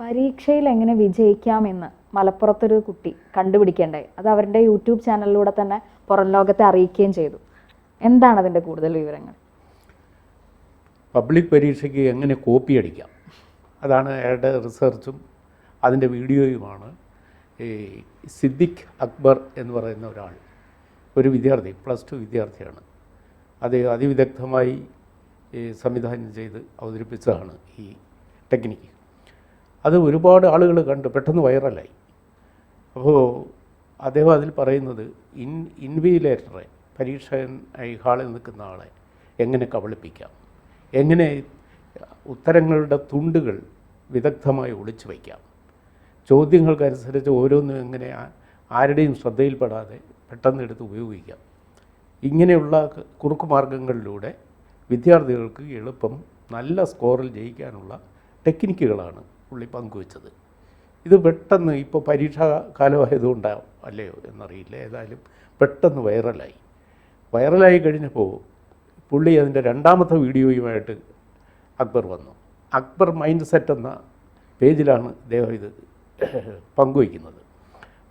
പരീക്ഷയിൽ എങ്ങനെ വിജയിക്കാമെന്ന് മലപ്പുറത്തൊരു കുട്ടി കണ്ടുപിടിക്കേണ്ടായി. അത് അവരുടെ യൂട്യൂബ് ചാനലിലൂടെ തന്നെ പുറം ലോകത്തെ അറിയിക്കുകയും ചെയ്തു. എന്താണ് അതിന്റെ കൂടുതൽ വിവരങ്ങൾ? പബ്ലിക് പരീക്ഷയ്ക്ക് എങ്ങനെ കോപ്പി അടിക്കാം? അതാണ് അയാളുടെ റിസർച്ചും അതിന്റെ വീഡിയോയുമാണ്. ഈ സിദ്ദിഖ് അക്ബർ എന്ന് പറയുന്ന ഒരാൾ ഒരു വിദ്യാർത്ഥി പ്ലസ് ടു വിദ്യാർത്ഥിയാണ്. അത് അതിവിദഗ്ധമായി സംവിധാനം ചെയ്ത് അവതരിപ്പിച്ചതാണ് ഈ ടെക്നിക്ക്. അത് ഒരുപാട് ആളുകൾ കണ്ടു. പെട്ടെന്ന് വൈറലായി. അപ്പോൾ അദ്ദേഹം അതിൽ പറയുന്നത് ഇൻ ഇൻവിജിലേറ്ററെ പരീക്ഷകനായി ഹാളിൽ നിൽക്കുന്ന ആളെ എങ്ങനെ കബളിപ്പിക്കാം? എങ്ങനെ ഉത്തരങ്ങളുടെ തുണ്ടുകൾ വിദഗ്ധമായി ഒളിച്ചു വയ്ക്കാം? ചോദ്യങ്ങൾക്കനുസരിച്ച് ഓരോന്നും എങ്ങനെ ആരുടെയും ശ്രദ്ധയിൽപ്പെടാതെ പെട്ടെന്ന് എടുത്ത് ഉപയോഗിക്കാം? ഇങ്ങനെയുള്ള കുറുക്കു മാർഗങ്ങളിലൂടെ വിദ്യാർത്ഥികൾക്ക് എളുപ്പം നല്ല സ്കോറിൽ ജയിക്കാനുള്ള ടെക്നിക്കുകളാണ് പുള്ളി പങ്കുവച്ചത്. ഇത് പെട്ടെന്ന് ഇപ്പോൾ പരീക്ഷാ കാലമായതുകൊണ്ടാവും അല്ലയോ എന്നറിയില്ല. ഏതായാലും പെട്ടെന്ന് വൈറലായി. വൈറലായി കഴിഞ്ഞപ്പോൾ പുള്ളി അതിന്റെ രണ്ടാമത്തെ വീഡിയോയുമായിട്ട് അക്ബർ വന്നു. അക്ബർ മൈൻഡ് സെറ്റ് എന്ന പേജിലാണ് അദ്ദേഹം ഇത് പങ്കുവയ്ക്കുന്നത്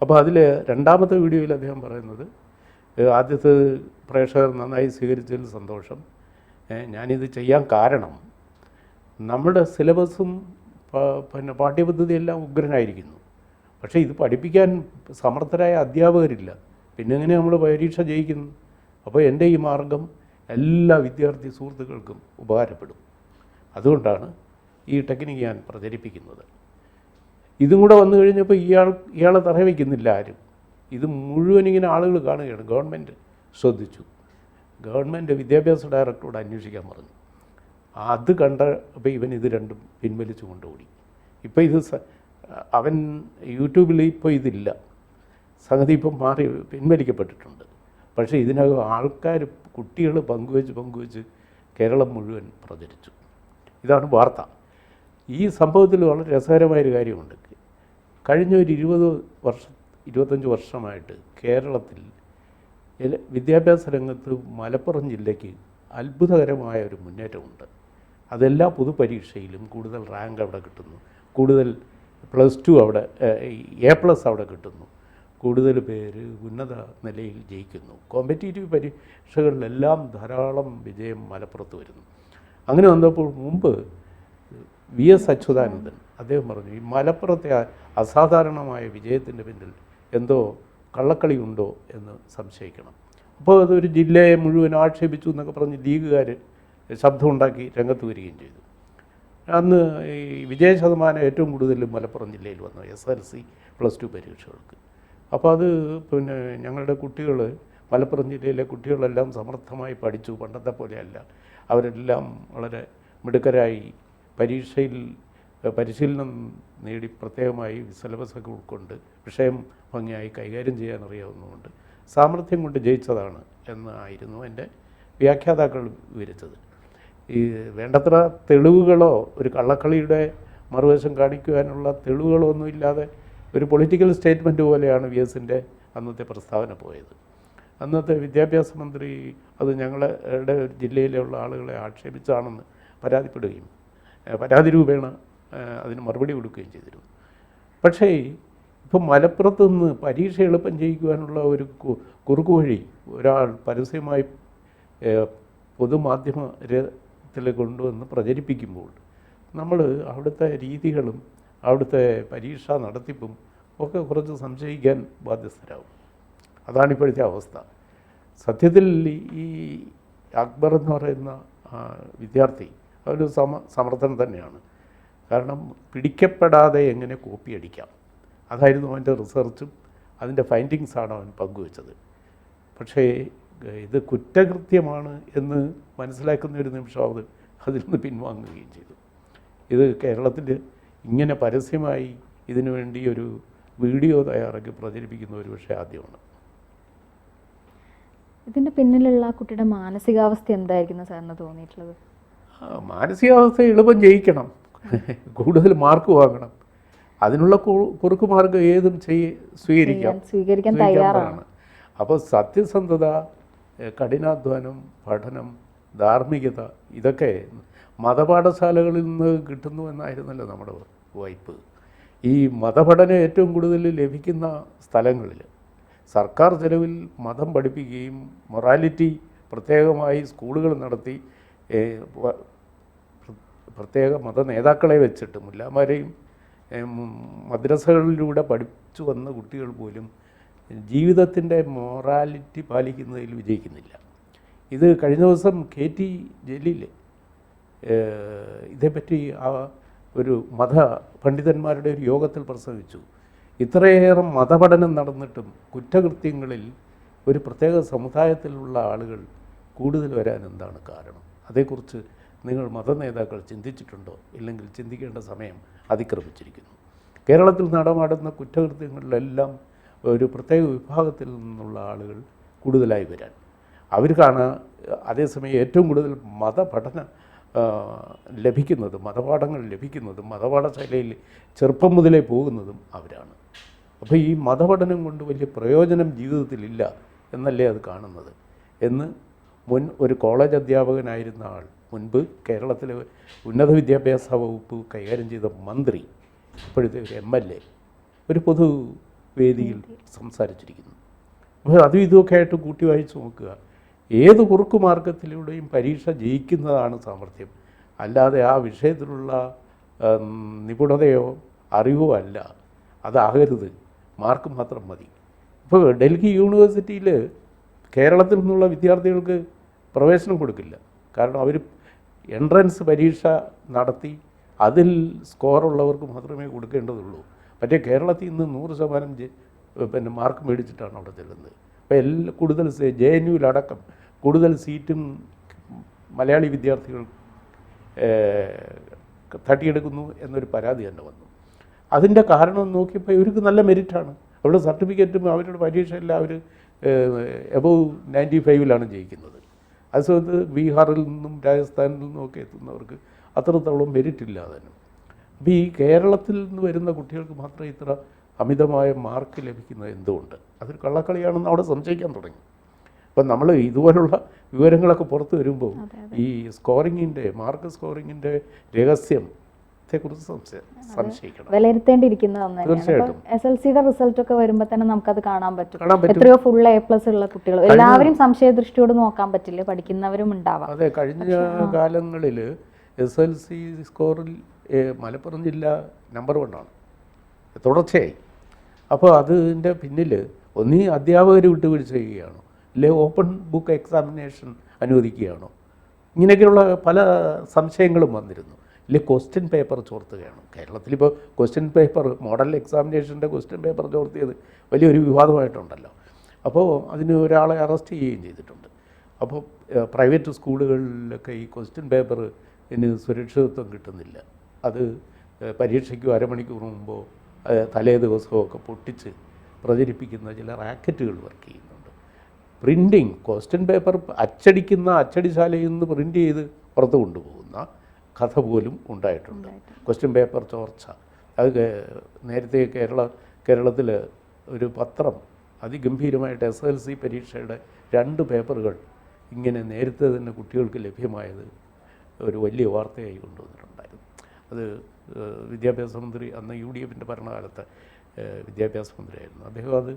അപ്പോൾ അതിൽ രണ്ടാമത്തെ വീഡിയോയിൽ അദ്ദേഹം പറയുന്നത് ആദ്യത്തെ പ്രേക്ഷകർ നന്നായി സ്വീകരിച്ചതിൽ സന്തോഷം. ഞാനിത് ചെയ്യാൻ കാരണം നമ്മുടെ സിലബസും പിന്നെ പാഠ്യപദ്ധതിയെല്ലാം ഉഗ്രനായിരിക്കുന്നു. പക്ഷേ ഇത് പഠിപ്പിക്കാൻ സമർത്ഥരായ അധ്യാപകരില്ല. പിന്നെ എങ്ങനെ നമ്മൾ പരീക്ഷ ജയിക്കുന്നു? അപ്പോൾ എന്റെ ഈ മാർഗം എല്ലാ വിദ്യാർത്ഥി സുഹൃത്തുക്കൾക്കും ഉപകാരപ്പെടും. അതുകൊണ്ടാണ് ഈ ടെക്നിക്ക് ഞാൻ പ്രചരിപ്പിക്കുന്നത്. ഇതും കൂടെ വന്നു കഴിഞ്ഞപ്പോൾ ഇയാൾ ഇയാളെ തറ വയ്ക്കുന്നില്ല ആരും. ഇത് മുഴുവൻ ഇങ്ങനെ ആളുകൾ കാണുകയാണ്. ഗവൺമെന്റ് ശ്രദ്ധിച്ചു. ഗവൺമെന്റ് വിദ്യാഭ്യാസ ഡയറക്ടറോട് അന്വേഷിക്കാൻ പറഞ്ഞു. അത് കണ്ട അപ്പോൾ ഇവൻ ഇത് രണ്ടും പിൻവലിച്ചു കൊണ്ടുപോയി ഇപ്പോൾ ഇത് അവൻ യൂട്യൂബിൽ ഇപ്പോൾ ഇതില്ല. സംഗതി ഇപ്പം മാറി പിൻവലിക്കപ്പെട്ടിട്ടുണ്ട്. പക്ഷേ ഇതിനകം ആൾക്കാർ കുട്ടികൾ പങ്കുവെച്ച് പങ്കുവെച്ച് കേരളം മുഴുവൻ പ്രചരിച്ചു. ഇതാണ് വാർത്ത. ഈ സംഭവത്തിൽ വളരെ രസകരമായൊരു കാര്യമുണ്ട്. കഴിഞ്ഞ ഒരു ഇരുപത് വർഷം ഇരുപത്തഞ്ച് വർഷമായിട്ട് കേരളത്തിൽ വിദ്യാഭ്യാസ രംഗത്ത് മലപ്പുറം ജില്ലയ്ക്ക് അത്ഭുതകരമായ ഒരു മുന്നേറ്റമുണ്ട്. അതെല്ലാ പൊതുപരീക്ഷയിലും കൂടുതൽ റാങ്ക് അവിടെ കിട്ടുന്നു. കൂടുതൽ പ്ലസ് ടു അവിടെ എ പ്ലസ് അവിടെ കിട്ടുന്നു. കൂടുതൽ പേര് ഉന്നത നിലയിൽ ജയിക്കുന്നു. കോമ്പറ്റേറ്റീവ് പരീക്ഷകളിലെല്ലാം ധാരാളം വിജയം മലപ്പുറത്ത് വരുന്നു. അങ്ങനെ വന്നപ്പോൾ മുമ്പ് വി എസ് അച്യുതാനന്ദൻ അദ്ദേഹം പറഞ്ഞു ഈ മലപ്പുറത്തെ അസാധാരണമായ വിജയത്തിന്റെ പിന്നിൽ എന്തോ കള്ളക്കളി ഉണ്ടോ എന്ന് സംശയിക്കണം. അപ്പോൾ അതൊരു ജില്ലയെ മുഴുവൻ ആക്ഷേപിച്ചു എന്നൊക്കെ പറഞ്ഞ് ലീഗുകാർ ശബ്ദമുണ്ടാക്കി രംഗത്ത് വരികയും ചെയ്തു. അന്ന് ഈ വിജയ ശതമാനം ഏറ്റവും കൂടുതൽ മലപ്പുറം ജില്ലയിൽ വന്നു S L C plus two പരീക്ഷകൾക്ക്. അപ്പോൾ അത് പിന്നെ ഞങ്ങളുടെ കുട്ടികൾ മലപ്പുറം ജില്ലയിലെ കുട്ടികളെല്ലാം സമർത്ഥമായി പഠിച്ചു പണ്ടത്തെ പോലെയല്ല. അവരെല്ലാം വളരെ മിടുക്കരായി പരീക്ഷയിൽ പരിശീലനം നേടി പ്രത്യേകമായി സിലബസൊക്കെ ഉൾക്കൊണ്ട് വിഷയം ഭംഗിയായി കൈകാര്യം ചെയ്യാൻ അറിയാവുന്നതുകൊണ്ട് സാമർഥ്യം കൊണ്ട് ജയിച്ചതാണ് എന്നായിരുന്നു എന്റെ വ്യാഖ്യാതാക്കൾ വിവരിച്ചത്. ഈ വേണ്ടത്ര തെളിവുകളോ ഒരു കള്ളക്കളിയുടെ മറുവശം കാണിക്കുവാനുള്ള തെളിവുകളോ ഒന്നും ഇല്ലാതെ ഒരു പൊളിറ്റിക്കൽ സ്റ്റേറ്റ്മെന്റ് പോലെയാണ് വി എസിന്റെ അന്നത്തെ പ്രസ്താവന പോയത്. അന്നത്തെ വിദ്യാഭ്യാസ മന്ത്രി അത് ഞങ്ങളുടെ ജില്ലയിലുള്ള ആളുകളെ ആക്ഷേപിച്ചാണെന്ന് പരാതിപ്പെടുകയും പരാതി രൂപേണ അതിന് മറുപടി കൊടുക്കുകയും ചെയ്തിരുന്നു. പക്ഷേ ഇപ്പം മലപ്പുറത്ത് നിന്ന് പരീക്ഷ എളുപ്പം ചെയ്യിക്കുവാനുള്ള ഒരു കു- കുറുക്കു വഴി ഒരാൾ പരസ്യമായി ഏഹ് പൊതുമാധ്യമത്തിൽ കൊണ്ടുവന്ന് പ്രചരിപ്പിക്കുമ്പോൾ നമ്മൾ അവിടുത്തെ രീതികളും അവിടുത്തെ പരീക്ഷ നടത്തിപ്പും ഒക്കെ കുറച്ച് സംശയിക്കാൻ ബാധ്യസ്ഥരാകും അതാണ് ഇപ്പോഴത്തെ അവസ്ഥ. സത്യത്തിൽ ഈ- അക്ബർ എന്ന് പറയുന്ന വിദ്യാർത്ഥി ഒരു സമ സമർത്ഥൻ തന്നെയാണ്. കാരണം പിടിക്കപ്പെടാതെ എങ്ങനെ കോപ്പി അടിക്കാം? അതായിരുന്നു അവന്റെ റിസർച്ചും അതിന്റെ ഫൈൻഡിങ്സാണ് അവൻ പങ്കുവച്ചത്. പക്ഷേ ഇത് കുറ്റകൃത്യമാണ് എന്ന് മനസ്സിലാക്കുന്ന ഒരു നിമിഷം അവർ അതിൽ നിന്ന് പിൻവാങ്ങുകയും ചെയ്തു. ഇത് കേരളത്തിൽ ഇങ്ങനെ പരസ്യമായി ഇതിനു വേണ്ടി ഒരു വീഡിയോ തയ്യാറാക്കി പ്രചരിപ്പിക്കുന്ന ഒരു പക്ഷേ ആദ്യമാണ്. ഇതിന്റെ പിന്നിലുള്ള ആ കുട്ടിയുടെ മാനസികാവസ്ഥ എന്തായിരിക്കും സാറിന് തോന്നിയിട്ടുള്ളത്? മാനസികാവസ്ഥ എളുപ്പം ജയിക്കണം. കൂടുതൽ മാർക്ക് വാങ്ങണം. അതിനുള്ള കുറുക്ക് മാർഗം ഏതും ചെയ്യ സ്വീകരിക്കാം. സ്വീകരിക്കാൻ തയ്യാറാണ്. അപ്പോൾ സത്യസന്ധത കഠിനാധ്വാനം പഠനം ധാർമ്മികത ഇതൊക്കെ മതപാഠശാലകളിൽ നിന്ന് കിട്ടുന്നു എന്നായിരുന്നല്ലോ നമ്മുടെ വായ്പ്. ഈ മതപഠനം ഏറ്റവും കൂടുതൽ ലഭിക്കുന്ന സ്ഥലങ്ങളിൽ സർക്കാർ ചെലവിൽ മതം പഠിപ്പിക്കുകയും മൊറാലിറ്റി പ്രത്യേകമായി സ്കൂളുകൾ നടത്തി പ്രത്യേക മത നേതാക്കളെ വെച്ചിട്ട് മുല്ലാമാരെയും മദ്രസകളിലൂടെ പഠിച്ചു വന്ന കുട്ടികൾ പോലും ജീവിതത്തിന്റെ മോറാലിറ്റി പാലിക്കുന്നതിൽ വിജയിക്കുന്നില്ല. ഇത് കഴിഞ്ഞ ദിവസം കെ ടി ജലീൽ ഇതേപ്പറ്റി ആ ഒരു മത പണ്ഡിതന്മാരുടെ ഒരു യോഗത്തിൽ പ്രസംഗിച്ചു. ഇത്രയേറെ മതപഠനം നടന്നിട്ടും കുറ്റകൃത്യങ്ങളിൽ ഒരു പ്രത്യേക സമുദായത്തിലുള്ള ആളുകൾ കൂടുതൽ വരാൻ എന്താണ് കാരണം? അതേക്കുറിച്ച് നിങ്ങൾ മത നേതാക്കൾ ചിന്തിച്ചിട്ടുണ്ടോ? ഇല്ലെങ്കിൽ ചിന്തിക്കേണ്ട സമയം അതിക്രമിച്ചിരിക്കുന്നു. കേരളത്തിൽ നടമാടുന്ന കുറ്റകൃത്യങ്ങളിലെല്ലാം ഒരു പ്രത്യേക വിഭാഗത്തിൽ നിന്നുള്ള ആളുകൾ കൂടുതലായി വരാൻ. അവർക്കാണ് അതേസമയം ഏറ്റവും കൂടുതൽ മതപഠനം ലഭിക്കുന്നതും മതപാഠങ്ങൾ ലഭിക്കുന്നതും മതപാഠശാലയിൽ ചെറുപ്പം മുതലേ പോകുന്നതും അവരാണ്. അപ്പോൾ ഈ മതപഠനം കൊണ്ട് വലിയ പ്രയോജനം ജീവിതത്തിലില്ല എന്നല്ലേ അത് കാണുന്നത്? എന്ന് മുൻ ഒരു കോളേജ് അധ്യാപകനായിരുന്ന ആൾ മുൻപ് കേരളത്തിലെ ഉന്നത വിദ്യാഭ്യാസ വകുപ്പ് കൈകാര്യം ചെയ്ത മന്ത്രി ഇപ്പോഴത്തെ ഒരു എം എൽ എ ഒരു പൊതു വേദിയിൽ സംസാരിച്ചിരിക്കുന്നു. അപ്പോൾ അതും ഇതുമൊക്കെ ആയിട്ട് കൂട്ടി വായിച്ച് നോക്കുക. ഏത് കുറുക്കു മാർഗത്തിലൂടെയും പരീക്ഷ ജയിക്കുന്നതാണ് സാമർഥ്യം. അല്ലാതെ ആ വിഷയത്തിലുള്ള നിപുണതയോ അറിവോ അല്ല. അതാകരുത്. മാർക്ക് മാത്രം മതി. ഇപ്പോൾ ഡൽഹി യൂണിവേഴ്സിറ്റിയിൽ കേരളത്തിൽ നിന്നുള്ള വിദ്യാർത്ഥികൾക്ക് പ്രവേശനം കൊടുക്കില്ല. കാരണം അവർ എൻട്രൻസ് പരീക്ഷ നടത്തി അതിൽ സ്കോറുള്ളവർക്ക് മാത്രമേ കൊടുക്കേണ്ടതുള്ളൂ. മറ്റേ കേരളത്തിൽ നിന്ന് നൂറ് ശതമാനം പിന്നെ മാർക്ക് മേടിച്ചിട്ടാണ് അവിടെ ചെല്ലുന്നത്. അപ്പോൾ എല്ലാ കൂടുതൽ ജെ എൻ യുവിലടക്കം കൂടുതൽ സീറ്റും മലയാളി വിദ്യാർത്ഥികൾ തട്ടിയെടുക്കുന്നു എന്നൊരു പരാതി തന്നെ വന്നു. അതിന്റെ കാരണം നോക്കിയപ്പോൾ ഇവർക്ക് നല്ല മെരിറ്റാണ്. അവരുടെ സർട്ടിഫിക്കറ്റും അവരുടെ പരീക്ഷയെല്ലാം അവർ എബവ് നയന്റി ഫൈവിലാണ് ജയിക്കുന്നത്. അത് ബീഹാറിൽ നിന്നും രാജസ്ഥാനിൽ നിന്നും ഒക്കെ എത്തുന്നവർക്ക് അത്രത്തോളം മെരിറ്റ് ഇല്ല അതിന്. അപ്പോൾ ഈ കേരളത്തിൽ നിന്ന് വരുന്ന കുട്ടികൾക്ക് മാത്രമേ ഇത്ര അമിതമായ മാർക്ക് ലഭിക്കുന്നത് എന്തുകൊണ്ട് അതൊരു കള്ളക്കളിയാണെന്ന് അവിടെ സംശയിക്കാൻ തുടങ്ങി. അപ്പം നമ്മൾ ഇതുപോലുള്ള വിവരങ്ങളൊക്കെ പുറത്ത് വരുമ്പോൾ ഈ സ്കോറിങ്ങിന്റെ മാർക്ക് സ്കോറിങ്ങിന്റെ രഹസ്യം വിലയിരുത്തേണ്ടിയിരിക്കുന്ന തീർച്ചയായിട്ടും. എസ് എൽ സിയുടെ റിസൾട്ട് ഒക്കെ വരുമ്പോൾ തന്നെ നമുക്കത് അത് കാണാൻ പറ്റും. എത്രയോ ഫുൾ എ പ്ലസ് ഉള്ള കുട്ടികൾ. എല്ലാവരും സംശയദൃഷ്ടിയോട് നോക്കാൻ പറ്റില്ല? പഠിക്കുന്നവരും ഉണ്ടാവാം. അതെ കഴിഞ്ഞ കാലങ്ങളിൽ എസ് എൽ സി സ്കോറിൽ മലപ്പുറം ജില്ല നമ്പർ വണ്ണാണ് തുടർച്ചയായി. അപ്പോൾ അതിന്റെ പിന്നിൽ ഒന്നീ അധ്യാപകർ വിട്ടുവീഴ്ച ചെയ്യുകയാണോ അല്ലെ ഓപ്പൺ ബുക്ക് എക്സാമിനേഷൻ അനുവദിക്കുകയാണോ? ഇങ്ങനെയൊക്കെയുള്ള പല സംശയങ്ങളും വന്നിരുന്നു. ഇല്ലേ ക്വസ്റ്റ്യൻ പേപ്പർ ചോർത്തുകയാണ്. കേരളത്തിലിപ്പോൾ ക്വസ്റ്റ്യൻ പേപ്പർ മോഡൽ എക്സാമിനേഷന്റെ ക്വസ്റ്റ്യൻ പേപ്പർ ചോർത്തിയത് വലിയൊരു വിവാദമായിട്ടുണ്ടല്ലോ. അപ്പോൾ അതിന് ഒരാളെ അറസ്റ്റ് ചെയ്യുകയും ചെയ്തിട്ടുണ്ട്. അപ്പോൾ പ്രൈവറ്റ് സ്കൂളുകളിലൊക്കെ ഈ ക്വസ്റ്റ്യൻ പേപ്പർ ഇന് സുരക്ഷിതത്വം കിട്ടുന്നില്ല. അത് പരീക്ഷയ്ക്ക് അരമണിക്കൂർ മുമ്പോ തലേ ദിവസമോ ഒക്കെ പൊട്ടിച്ച് പ്രചരിപ്പിക്കുന്ന ചില റാക്കറ്റുകൾ വർക്ക് ചെയ്യുന്നുണ്ട്. പ്രിന്റിങ് ക്വസ്റ്റ്യൻ പേപ്പർ അച്ചടിക്കുന്ന അച്ചടിശാലയിൽ നിന്ന് പ്രിന്റ് ചെയ്ത് പുറത്ത് കൊണ്ടുപോകുന്ന കഥ പോലും ഉണ്ടായിട്ടുണ്ട്. ക്വസ്റ്റ്യൻ പേപ്പർ ചോർച്ച. അത് നേരത്തെ കേരള കേരളത്തിൽ ഒരു പത്രം അതിഗംഭീരമായിട്ട് എസ് എൽ സി പരീക്ഷയുടെ രണ്ട് പേപ്പറുകൾ ഇങ്ങനെ നേരത്തെ തന്നെ കുട്ടികൾക്ക് ലഭ്യമായത് ഒരു വലിയ വാർത്തയായി കൊണ്ടുവന്നിട്ടുണ്ടായിരുന്നു. അത് വിദ്യാഭ്യാസ മന്ത്രി അന്ന് യു ഡി എഫിന്റെ ഭരണകാലത്ത് വിദ്യാഭ്യാസ മന്ത്രിയായിരുന്നു. അദ്ദേഹം അത്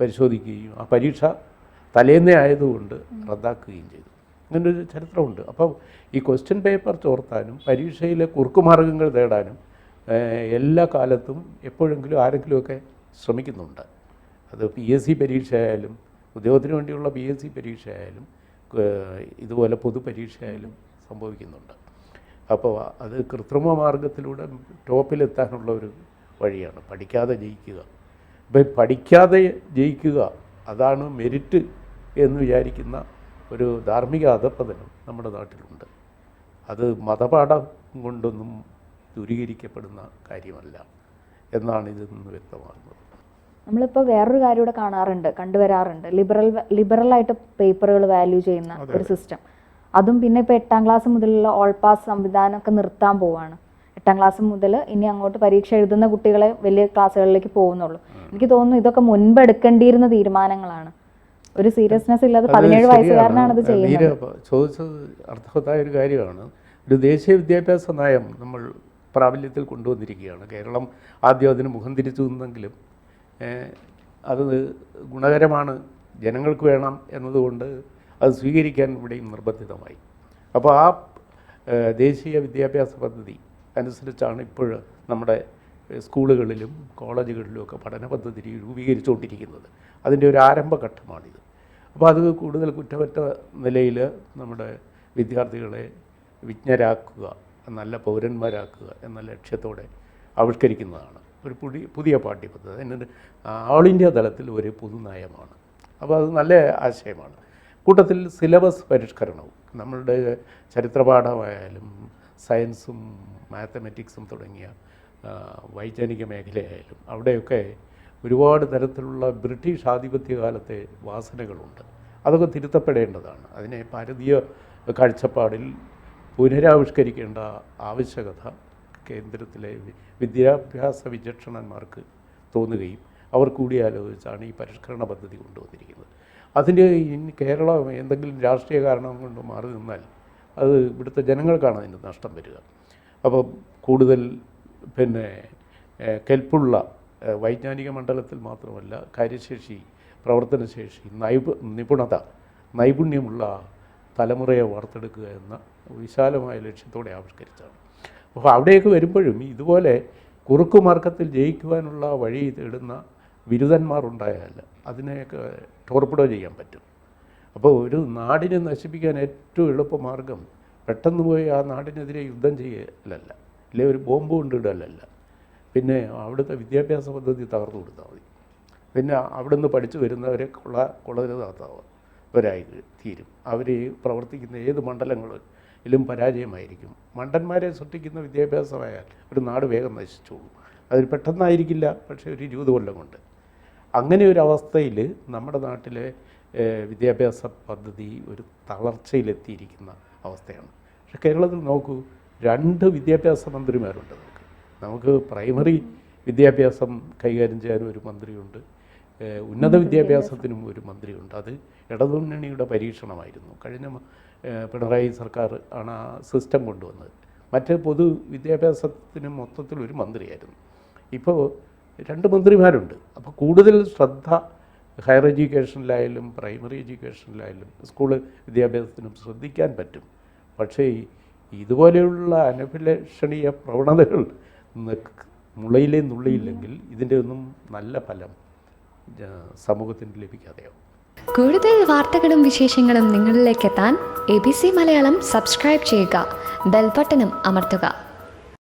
പരിശോധിക്കുകയും ആ പരീക്ഷ തലേന്നേ ആയതുകൊണ്ട് റദ്ദാക്കുകയും ചെയ്തു. അങ്ങനെ ഒരു ചരിത്രമുണ്ട്. അപ്പോൾ ഈ ക്വസ്റ്റ്യൻ പേപ്പർ ചോർത്താനും പരീക്ഷയിലെ കുറുക്കുമാർഗങ്ങൾ തേടാനും എല്ലാ കാലത്തും എപ്പോഴെങ്കിലും ആരെങ്കിലുമൊക്കെ ശ്രമിക്കുന്നുണ്ട്. അത് പി എസ് സി പരീക്ഷയായാലും ഉദ്യോഗത്തിന് വേണ്ടിയുള്ള പി എസ് സി പരീക്ഷയായാലും ആയാലും ഇതുപോലെ പൊതുപരീക്ഷയായാലും സംഭവിക്കുന്നുണ്ട്. അപ്പോൾ അത് കൃത്രിമ മാർഗത്തിലൂടെ ടോപ്പിലെത്താനുള്ള ഒരു വഴിയാണ്. പഠിക്കാതെ ജയിക്കുക. ഇപ്പം പഠിക്കാതെ ജയിക്കുക അതാണ് മെരിറ്റ് എന്ന് വിചാരിക്കുന്ന ഒരു ധാർമ്മിക അധപ്പതനം നമ്മുടെ നാട്ടിലുണ്ട്. അത് മതപാഠം കൊണ്ടൊന്നും ദൂരീകരിക്കപ്പെടുന്ന കാര്യമല്ല എന്നാണ് ഇതിൽ നിന്ന് വ്യക്തമാകുന്നത്. നമ്മളിപ്പോൾ വേറൊരു കാര്യം ഇവിടെ കാണാറുണ്ട് കണ്ടുവരാറുണ്ട്. ലിബറൽ ലിബറലായിട്ട് പേപ്പറുകൾ വാല്യൂ ചെയ്യുന്ന ഒരു സിസ്റ്റം. അതും പിന്നെ ഇപ്പോൾ എട്ടാം ക്ലാസ് മുതലുള്ള ഓൾ പാസ് സംവിധാനമൊക്കെ നിർത്താൻ പോവുകയാണ് എട്ടാം ക്ലാസ് മുതൽ ഇനി അങ്ങോട്ട് പരീക്ഷ എഴുതുന്ന കുട്ടികളെ വലിയ ക്ലാസ്സുകളിലേക്ക് പോകുന്നുള്ളൂ. എനിക്ക് തോന്നുന്നു ഇതൊക്കെ മുൻപ് എടുക്കേണ്ടിയിരുന്ന തീരുമാനങ്ങളാണ്. ഒരു സീരിയസ്നെസ് ഇല്ലാതെ പതിനേഴ്. വയസ്സുകാരനാണ് അത് ചെയ്യുന്നത്. ചോദിച്ചത് അർത്ഥവത്തായ ഒരു കാര്യമാണ്. ഒരു ദേശീയ വിദ്യാഭ്യാസ നയം നമ്മൾ പ്രാബല്യത്തിൽ കൊണ്ടുവന്നിരിക്കുകയാണ്. കേരളം ആദ്യം അതിന് മുഖം തിരിച്ചു നിന്നെങ്കിലും അത് ഗുണകരമാണ്. ജനങ്ങൾക്ക് വേണം എന്നതുകൊണ്ട് അത് സ്വീകരിക്കാൻ ഇവിടെയും നിർബന്ധിതമായി. അപ്പോൾ ആ ദേശീയ വിദ്യാഭ്യാസ പദ്ധതി അനുസരിച്ചാണ് ഇപ്പോൾ നമ്മുടെ സ്കൂളുകളിലും കോളേജുകളിലും ഒക്കെ പഠന പദ്ധതി രൂപീകരിച്ചുകൊണ്ടിരിക്കുന്നത് അതിന്റെ ഒരു ആരംഭഘട്ടമാണിത്. അപ്പോൾ അത് കൂടുതൽ കുറ്റമറ്റ നിലയിൽ നമ്മുടെ വിദ്യാർത്ഥികളെ വിജ്ഞരാക്കുക നല്ല പൗരന്മാരാക്കുക എന്ന ലക്ഷ്യത്തോടെ ആവിഷ്കരിക്കുന്നതാണ്. ഒരു പുതിയ പുതിയ പാഠ്യപദ്ധതി. അതിന് ആൾ ഇന്ത്യ തലത്തിൽ ഒരു പൊതുനയമാണ്. അപ്പോൾ അത് നല്ല ആശയമാണ്. കൂട്ടത്തിൽ സിലബസ് പരിഷ്കരണവും നമ്മളുടെ ചരിത്രപാഠമായാലും സയൻസും മാത്തമെറ്റിക്സും തുടങ്ങിയ വൈജ്ഞാനിക മേഖലയായാലും അവിടെയൊക്കെ ഒരുപാട് തരത്തിലുള്ള ബ്രിട്ടീഷ് ആധിപത്യകാലത്തെ വാസനകളുണ്ട്. അതൊക്കെ തിരുത്തപ്പെടേണ്ടതാണ്. അതിനെ ഭാരതീയ കാഴ്ചപ്പാടിൽ പുനരാവിഷ്കരിക്കേണ്ട ആവശ്യകത കേന്ദ്രത്തിലെ വിദ്യാഭ്യാസ വിചക്ഷണന്മാർക്ക് തോന്നുകയും അവർ കൂടിയാലോചിച്ചാണ് ഈ പരിഷ്കരണ പദ്ധതി കൊണ്ടുവന്നിരിക്കുന്നത്. അതിന്റെ ഇനി കേരളം എന്തെങ്കിലും രാഷ്ട്രീയ കാരണം കൊണ്ട് മാറി നിന്നാൽ അത് ഇവിടുത്തെ ജനങ്ങൾക്കാണ് അതിന്റെ നഷ്ടം വരിക. അപ്പോൾ കൂടുതൽ പിന്നെ കെൽപ്പുള്ള വൈജ്ഞാനിക മണ്ഡലത്തിൽ മാത്രമല്ല കാര്യശേഷി പ്രവർത്തനശേഷി നൈപു നിപുണത നൈപുണ്യമുള്ള തലമുറയെ വാർത്തെടുക്കുക എന്ന വിശാലമായ ലക്ഷ്യത്തോടെ ആവിഷ്കരിച്ചാണ് അപ്പോൾ അവിടേക്ക് വരുമ്പോഴും ഇതുപോലെ കുറുക്കു മാർക്കത്തിൽ ജയിക്കുവാനുള്ള വഴി തേടുന്ന ബിരുദന്മാരുണ്ടായാൽ അതിനെയൊക്കെ ടോർപ്പിഡോ ചെയ്യാൻ പറ്റും. അപ്പോൾ ഒരു നാടിനെ നശിപ്പിക്കാൻ ഏറ്റവും എളുപ്പമാർഗം പെട്ടെന്ന് പോയി ആ നാടിനെതിരെ യുദ്ധം ചെയ്യലല്ല. അല്ലെ ഒരു ബോംബ് കൊണ്ടിടലല്ല. പിന്നെ അവിടുത്തെ വിദ്യാഭ്യാസ പദ്ധതി തകർന്നു കൊടുത്താൽ മതി. പിന്നെ അവിടെ നിന്ന് പഠിച്ചു വരുന്നവരെ കൊള്ള കൊളരുതാത്തവരായി തീരും. അവർ പ്രവർത്തിക്കുന്ന ഏത് മണ്ഡലങ്ങളിലും പരാജയമായിരിക്കും. മണ്ടന്മാരെ സൃഷ്ടിക്കുന്ന വിദ്യാഭ്യാസമായാൽ ഒരു നാട് വേഗം നശിച്ചോളും. അതിൽ പെട്ടെന്നായിരിക്കില്ല പക്ഷേ ഒരു ഇരുപത് കൊല്ലം കൊണ്ട്. അങ്ങനെ ഒരു അവസ്ഥയിൽ നമ്മുടെ നാട്ടിലെ വിദ്യാഭ്യാസ പദ്ധതി ഒരു തളർച്ചയിലെത്തിയിരിക്കുന്ന അവസ്ഥയാണ്. പക്ഷേ കേരളത്തിൽ നോക്കൂ രണ്ട് വിദ്യാഭ്യാസ മന്ത്രിമാരുണ്ട് നമുക്ക്. നമുക്ക് പ്രൈമറി വിദ്യാഭ്യാസം കൈകാര്യം ചെയ്യാൻ ഒരു മന്ത്രിയുണ്ട് ഉന്നത വിദ്യാഭ്യാസത്തിനും ഒരു മന്ത്രിയുണ്ട്. അത് ഇടതുമുന്നണിയുടെ പരീക്ഷണമായിരുന്നു. കഴിഞ്ഞ പിണറായി സർക്കാർ ആണ് ആ സിസ്റ്റം കൊണ്ടുവന്നത്. മറ്റ് പൊതു വിദ്യാഭ്യാസത്തിന് മൊത്തത്തിൽ ഒരു മന്ത്രിയായിരുന്നു. ഇപ്പോൾ രണ്ട് മന്ത്രിമാരുണ്ട്. അപ്പോൾ കൂടുതൽ ശ്രദ്ധ ഹയർ എഡ്യൂക്കേഷനിലായാലും പ്രൈമറി എഡ്യൂക്കേഷനിലായാലും സ്കൂൾ വിദ്യാഭ്യാസത്തിനും ശ്രദ്ധിക്കാൻ പറ്റും. പക്ഷേ ഇതുപോലെയുള്ള അനഭിലഷണീയ പ്രവണതകൾ മുളയിലേ നുള്ളിയില്ലെങ്കിൽ ഇതിന്റെ ഒന്നും നല്ല ഫലം സമൂഹത്തിന് ലഭിക്കാതെയാവും കൂടുതൽ വാർത്തകളും വിശേഷങ്ങളും നിങ്ങളിലേക്ക് എത്താൻ A B C Malayalam subscribe ചെയ്യുക. ബെൽബട്ടനും അമർത്തുക.